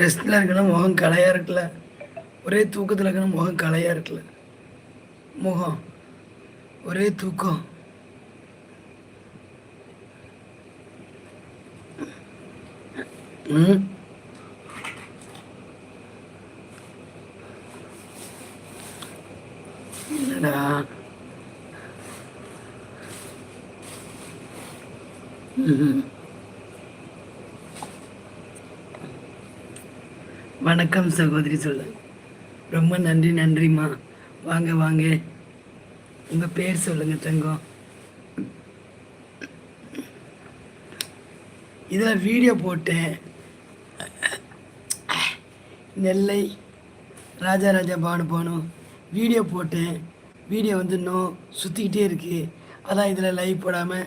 ரெஸ்ட்டில் இருக்கணும் முகம் கலையாக இருக்குல்ல. ஒரே தூக்கத்தில் இருக்கணும் முகம் கலையாக இருக்குல்ல. முகம். ஒரே தூக்கம். ம் என்னடா ம் வணக்கம் சகோதரி சொல்ல. ரொம்ப நன்றி நன்றிம்மா. வாங்க வாங்க. உங்கள் பேர் சொல்லுங்க தங்கம். இதில் வீடியோ போட்டேன். நெல்லை ராஜா ராஜா பானு பானு. வீடியோ போட்டேன். வீடியோ வந்து இன்னும் சுற்றிக்கிட்டே இருக்குது அதான் இதில் லைவ் போடாமல்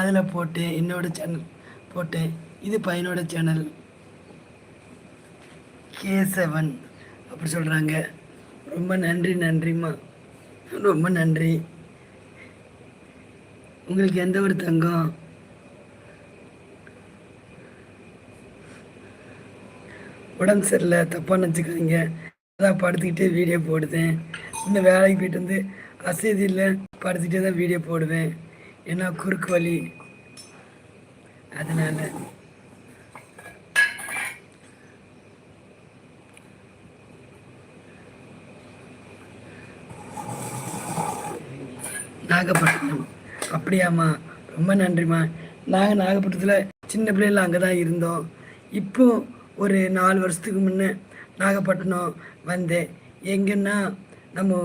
அதில் போட்டேன். என்னோடய சேனல் போட்டேன். இது பையனோட சேனல் கேசவன் அப்படி சொல்கிறாங்க ரொம்ப நன்றி நன்றிம்மா. ரொம்ப நன்றி. உங்களுக்கு எந்த ஒரு தங்கம்? உடம்பு சரியில்லை தப்பாக நினச்சிக்காதீங்க. அதான் படுத்துக்கிட்டே வீடியோ போடுதேன். இன்னும் வேலைக்கு போயிட்டு வந்து அசதி இல்லை படுத்துக்கிட்டே தான் வீடியோ போடுவேன். ஏன்னா குறுக்கு வலி. அதனால் நாகப்பட்டினம் அப்படியாம்மா? ரொம்ப நன்றிம்மா. நாங்கள் நாகப்பட்டினத்தில் சின்ன பிள்ளைகள் அங்கே தான் இருந்தோம். இப்போ ஒரு நாலு வருஷத்துக்கு முன்னே நாகப்பட்டினம் வந்தேன். எங்கன்னா நம்ம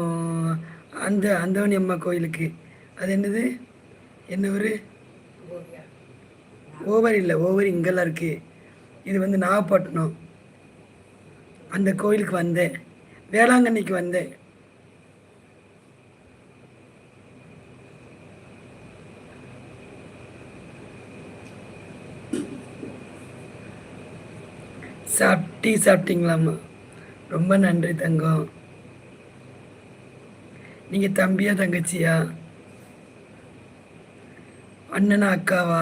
அந்த அந்தவணி அம்மா கோயிலுக்கு. அது என்னது? என்ன ஒரு ஓவர் இல்லை ஓவர் இங்கெல்லாம் இருக்குது இது வந்து நாகப்பட்டினம். அந்த கோயிலுக்கு வந்தேன். வேளாங்கண்ணிக்கு வந்தேன். சாப்பிட்டி சாப்பிட்டீங்களாம்மா. ரொம்ப நன்றி தங்கம். நீங்கள் தம்பியா தங்கச்சியா? அண்ணனா அக்காவா?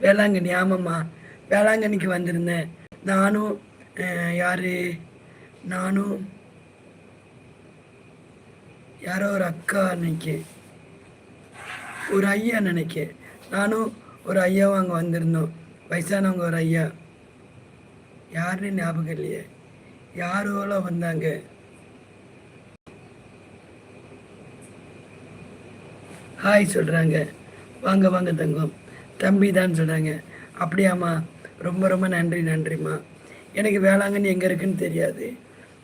வேளாங்கண்ணி ஆமாம்மா. வேளாங்கண்ணிக்கு வந்திருந்தேன். நானும் யார் யாரு? நானும் யாரோ ஒரு அக்கா அன்னைக்கு. ஒரு ஐயா நினைக்கேன் நானும் ஒரு ஐயாவும் அங்கே வந்திருந்தோம். வயசானவங்க ஒரு ஐயா. யாருன்னு ஞாபகம் இல்லையே. யாரோல வந்தாங்க. ஹாய் சொல்கிறாங்க வாங்க வாங்க தங்கம். தம்பி தான் சொல்கிறாங்க அப்படியாம்மா. ரொம்ப ரொம்ப நன்றி நன்றிம்மா. எனக்கு வேளாங்கண்ணி எங்கே இருக்குன்னு தெரியாது.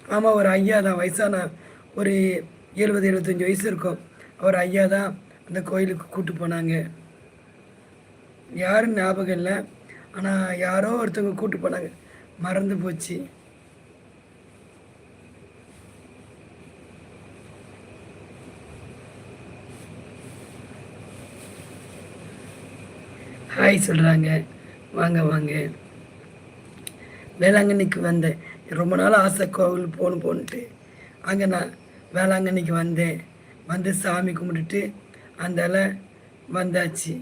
ஆமாம் ஒரு ஐயா தான். வயசான ஒரு எழுபது எழுபத்தஞ்சி வயசு இருக்கும். அவர் ஐயா தான் அந்த கோயிலுக்கு கூப்பிட்டு போனாங்க. யாரும் ஞாபகம் இல்லை. ஆனால் யாரோ ஒருத்தவங்க கூட்டு போனாங்க. மறந்து போச்சு. ஹாய் சொல்கிறாங்க வாங்க வாங்க. வேளாங்கண்ணிக்கு வந்தேன். ரொம்ப நாள் ஆசை கோவில் போகணும் போன்ட்டு அங்கே நான் வேளாங்கண்ணிக்கு வந்தேன். வந்து சாமி கும்பிட்டுட்டு அந்தால வந்தாச்சு.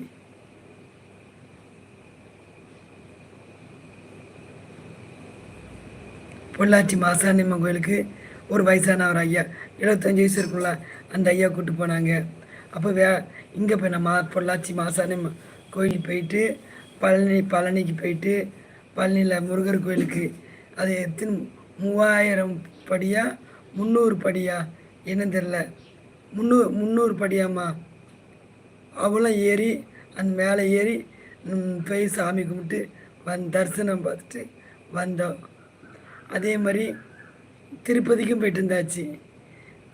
பொள்ளாச்சி மாசாணியம்மன் கோயிலுக்கு ஒரு வயசான ஒரு ஐயா. எழுபத்தஞ்சு வயசு இருக்கும்ல அந்த ஐயா கூப்பிட்டு போனாங்க. அப்போ வே இங்கே போய் நம்ம பொள்ளாச்சி மாசாணியம்மன் கோயிலுக்கு போயிட்டு பழனி பழனிக்கு போயிட்டு பழனியில் முருகர் கோயிலுக்கு அது எத்தனை மூவாயிரம் படியா முந்நூறு படியா என்னன்னு தெரில முந்நூறு முந்நூறு படியாம்மா. அவ்வளோ ஏறி அந்த மேலே ஏறி போய் சாமி கும்பிட்டு வந் தரிசனம் பார்த்துட்டு வந்தோம். அதே மாதிரி திருப்பதிக்கும் போயிட்டு இருந்தாச்சு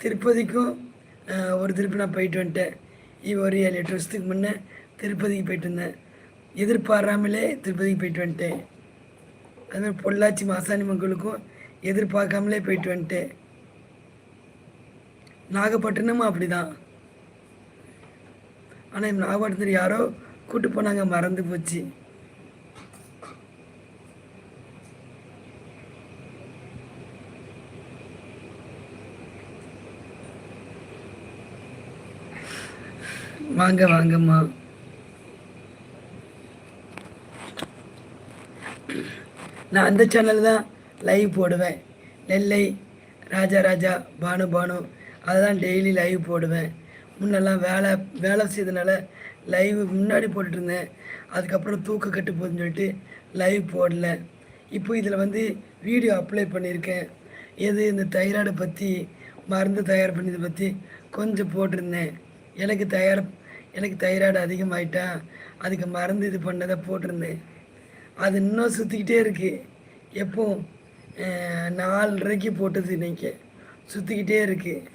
திருப்பதிக்கும் ஒரு திருப்பி நான் போயிட்டு வந்துட்டேன். இ- ஒரு ஏழு எட்டு வருஷத்துக்கு முன்னே திருப்பதிக்கு போயிட்டு இருந்தேன் எதிர்பாராமலே திருப்பதிக்கு போயிட்டு வந்துட்டேன். அது மாதிரி பொள்ளாச்சி மாசாணி மக்களுக்கும் எதிர்பார்க்காமலே போயிட்டு வந்துட்டேன். நாகப்பட்டினமும் அப்படிதான். ஆனால் நாகப்பட்டினத்தில் யாரோ கூப்பிட்டு போனாங்க மறந்து போச்சு. வாங்க வாங்கம்மா. நான் அந்த சேனல் தான் லைவ் போடுவேன். நெல்லை ராஜா ராஜா பானு பானு அதை தான் டெய்லி லைவ் போடுவேன். முன்னெல்லாம் வேலை வேலை செய்தனால லைவ் முன்னாடி போட்டுட்ருந்தேன். அதுக்கப்புறம் தூக்க கட்டு போகுதுன்னு சொல்லிட்டு லைவ் போடல. இப்போ இதில் வந்து வீடியோ அப்ளை பண்ணியிருக்கேன். எது இந்த தைராய்டை பற்றி மருந்து தயார் பண்ணதை பற்றி கொஞ்சம் போட்டிருந்தேன். எனக்கு தயார் எனக்கு தைராய்டு அதிகமாயிட்டா அதுக்கு மருந்து இது பண்ணதை போட்டிருந்தேன். அது இன்னும் சுற்றிக்கிட்டே இருக்குது எப்போ? நாலரைக்கு போட்டது இன்னைக்கு. சுற்றிக்கிட்டே இருக்குது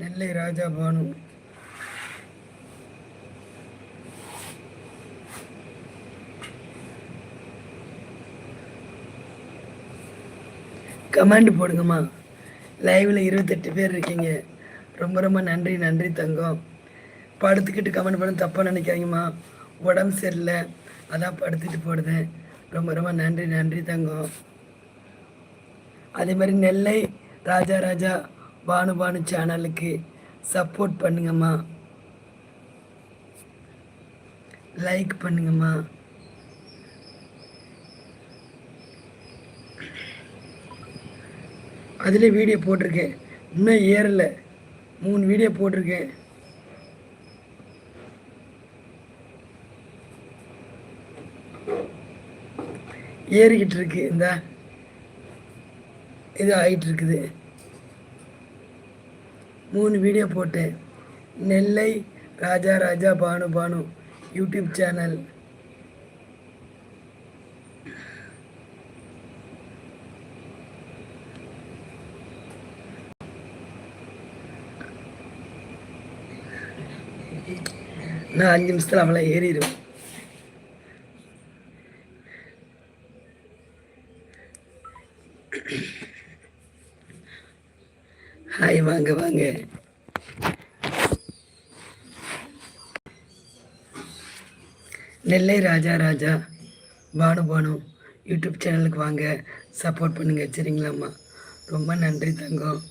நெல்லை ராஜா பானு. கமெண்ட் போடுங்கம்மா. லைவில் இருபத்தெட்டு பேர் இருக்கீங்க. ரொம்ப ரொம்ப நன்றி நன்றி தங்கம். படுத்துக்கிட்டு கமெண்ட் பண்ண தப்பாக நினைக்காதீங்கம்மா. உடம்பு சரியில்லை. அதான் படுத்துட்டு போடுதேன் ரொம்ப ரொம்ப நன்றி நன்றி தங்கம். அதே மாதிரி நெல்லை ராஜா ராஜா பானு பானு சேனலுக்கு சப்போர்ட் பண்ணுங்கம்மா. லைக் பண்ணுங்கம்மா. அதில் வீடியோ போட்டிருக்கேன். இன்னும் ஏறலை. மூணு வீடியோ போட்டிருக்கேன். ஏறிக்கிட்டு இருக்கு இந்த இது ஆகிட்டு இருக்குது மூணு வீடியோ போட்டேன் நெல்லை ராஜா ராஜா பானு பானு யூடியூப் சேனல் நான் அஞ்சு நிமிஷத்தில் அவளை ஏறிடுவேன் ஹாய் வாங்க வாங்க. நெல்லை ராஜா ராஜா பானு பானு யூடியூப் சேனலுக்கு வாங்க. சப்போர்ட் பண்ணுங்க சரிங்களாம்மா. ரொம்ப நன்றி தங்கம்.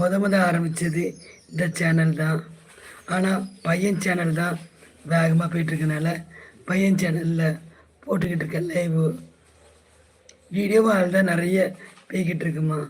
முத முத ஆரம்பித்தது இந்த சேனல் தான். ஆனால் பையன் சேனல் தான் வேகமாக போயிட்டுருக்கனால பையன் சேனலில் போட்டுக்கிட்டு இருக்கேன் லைவு வீடியோவாக தான் நிறைய போய்கிட்டு இருக்குமா.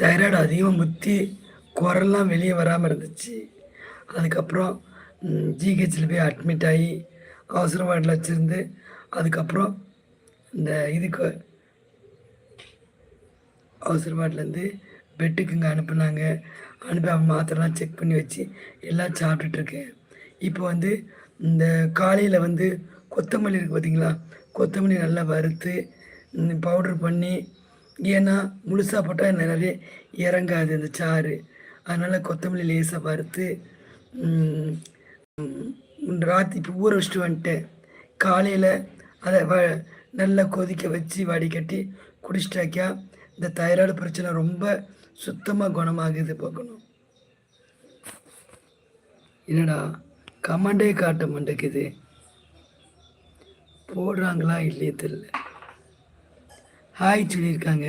தைராய்டு அதிகமாக முத்தி குரல்லாம் வெளியே வராமல் இருந்துச்சு. அதுக்கப்புறம் ஜிஹெச்சில் போய் அட்மிட் ஆகி அவசர வார்டில் வச்சுருந்து அதுக்கப்புறம் இந்த இதுக்கு அவசர வார்டிலேருந்து பெட்டுக்கு இங்கே அனுப்புனாங்க. அனுப்பி அவன் மாத்திரைலாம் செக் பண்ணி வச்சு எல்லாம் சாப்பிட்டுட்ருக்கேன் இப்போ வந்து இந்த காலையில் வந்து கொத்தமல்லி இருக்குது பார்த்தீங்களா கொத்தமல்லி நல்லா வறுத்து பவுடர் பண்ணி ஏன்னா முழுசாக போட்டால் நிறைய இறங்காது அந்த சாறு. அதனால் கொத்தமல்லி லேசாக வறுத்து ராத்திரி இப்போ ஊற வச்சுட்டு வந்துட்டேன். காலையில் அதை வ நல்லா கொதிக்க வச்சு வடிகட்டி குடிச்சிட்டாக்கா இந்த தைராய்டு பிரச்சனை ரொம்ப சுத்தமாக குணமாகுது பார்க்கணும். என்னடா கமெண்டே காட்ட மாட்டேங்குது. போடுறாங்களா இல்லையே தெரியல. ஹாய் சொல்லியிருக்காங்க.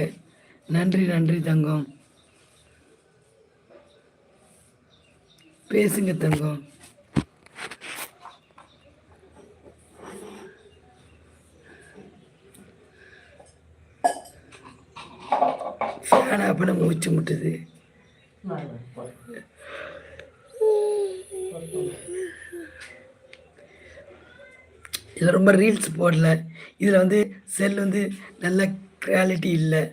நன்றி நன்றி தங்கம். பேசுங்க தங்கம். ஃபேன் ஆஃப் மூச்சு முட்டுது. இதில் ரொம்ப ரீல்ஸ் போடல. இதில் வந்து செல் வந்து நல்லா குவாலிட்டி இல்லை.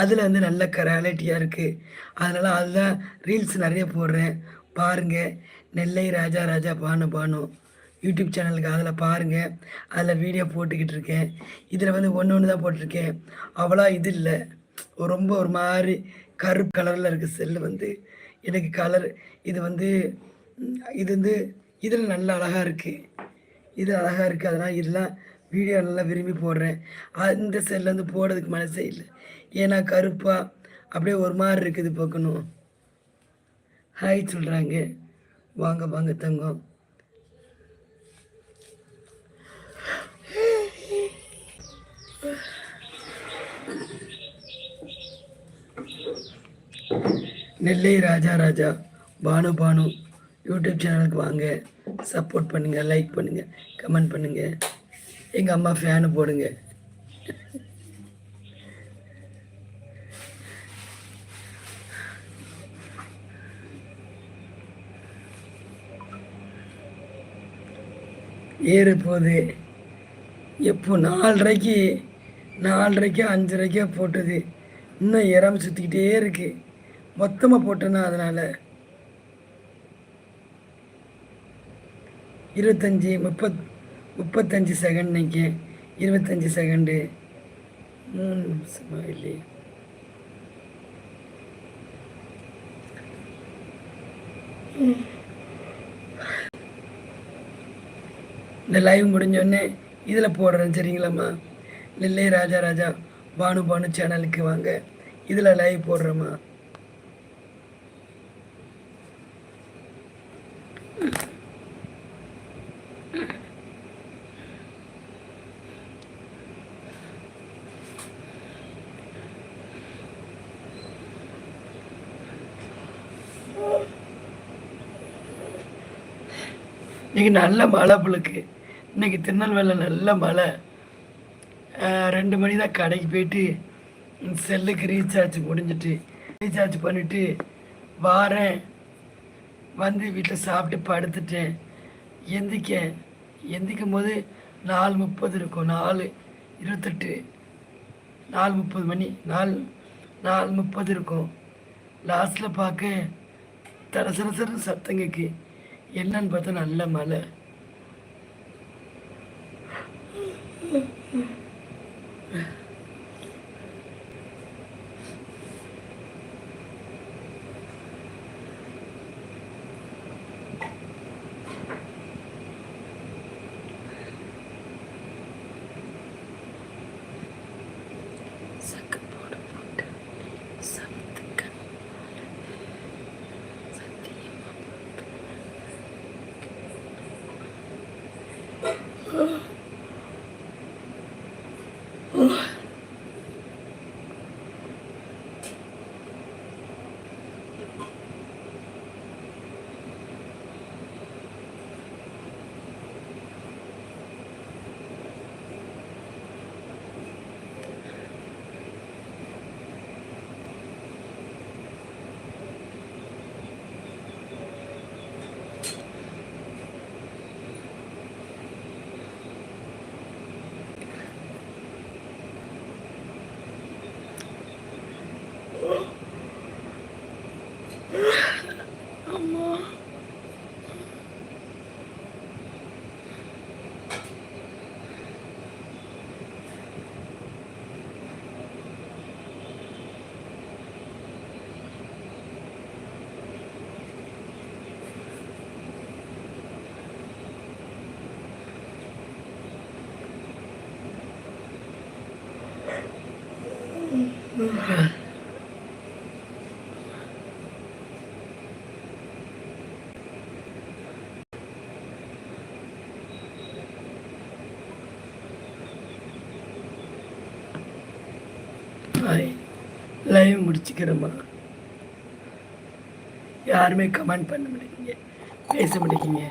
அதில் வந்து நல்ல குவாலிட்டியாக இருக்குது அதனால் அதுதான் ரீல்ஸ் நிறைய போடுறேன். பாருங்கள் நெல்லை ராஜா ராஜா பானு பானு யூடியூப் சேனலுக்கு அதில் பாருங்கள் அதில் வீடியோ போட்டுக்கிட்டு இருக்கேன். இதில் வந்து ஒன்று ஒன்று தான் போட்டிருக்கேன். அவ்வளோ இது இல்லை. ரொம்ப ஒரு மாதிரி கருப்பு கலரில் இருக்க செல்லு வந்து எனக்கு கலர் இது வந்து இது வந்து இதில் நல்ல அழகாக இருக்குது இது அழகாக இருக்குது அதனால் இதெல்லாம் வீடியோ நல்லா விரும்பி போடுறேன். அந்த சைட்லேருந்து போடுறதுக்கு மனசே இல்லை. ஏன்னா கருப்பாக அப்படியே ஒரு மாதிரி இருக்குது பார்க்கணும். ஹாய் சொல்கிறாங்க வாங்க வாங்க தங்கம். நெல்லை ராஜா ராஜா. பானு பானு. யூடியூப் சேனலுக்கு வாங்க. சப்போர்ட் பண்ணுங்கள் லைக் பண்ணுங்கள் கமெண்ட் பண்ணுங்கள் எங்கள் அம்மா ஃபேனு போடுங்க. ஏற போகுது எப்போ நாலரைக்கு நாலரைக்கோ அஞ்சரைக்கோ போட்டது. இன்னும் இறம் சுற்றிக்கிட்டே இருக்கு. மொத்தமாக போட்டேன்னா அதனால் இருபத்தஞ்சி முப்பத் முப்பத்தஞ்சு செகண்ட் நிற்க இருபத்தஞ்சி செகண்டு மூணு நிமிஷமா இல்லையே? இந்த லைவ் முடிஞ்சோடனே இதில் போடுறேன் சரிங்களாம்மா? நெல்லை ராஜா ராஜா பானு பானு சேனலுக்கு வாங்க. இதில் லைவ் போடுறேம்மா. இன்னைக்கு நல்ல மழை புழுக்கு இன்னைக்கு திருநெல்வேலியில் நல்ல மழை. ரெண்டு மணி தான் கடைக்கு போயிட்டு செல்லுக்கு ரீசார்ஜ் முடிஞ்சிட்டு ரீசார்ஜ் பண்ணிவிட்டு வாரேன். வந்து வீட்டில் சாப்பிட்டு படுத்துட்டேன். எந்திக்க எந்திக்கும் போது நாலு முப்பது இருக்கும். நாலு இருபத்தெட்டு நாலு முப்பது மணி நாலு நாலு முப்பது இருக்கும். லாஸ்ட்டில் பார்க்க தர சர சர சத்தம் கேட்கு என்னன்னு பார்த்தா நல்ல மழை லைவ் முடிச்சுக்கிறோமா யாருமே கமெண்ட் பண்ண மாட்டேங்க. பேச மாட்டேங்க.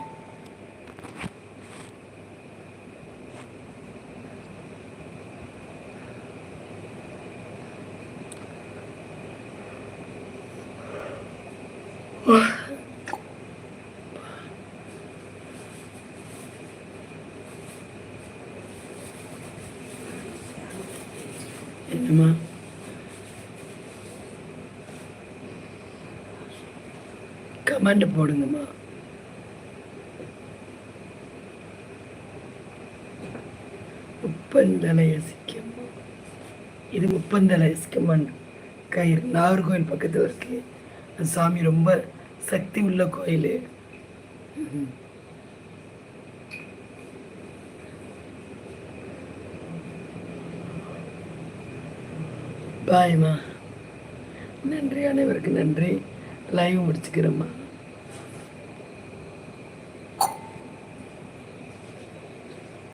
கமெண்ட் போடுங்கம்மா. முப்பந்தலை சிக்கம்மா இது முப்பந்தலை சிக்கம்மன் கயிறு நாகர்கோவில் பக்கத்தில் இருக்கு. அந்த சாமி ரொம்ப சக்தி உள்ள கோயில். பாய்மா. நன்றி அனைவருக்கு நன்றி. லைவ் முடிச்சுக்கிறேம்மா.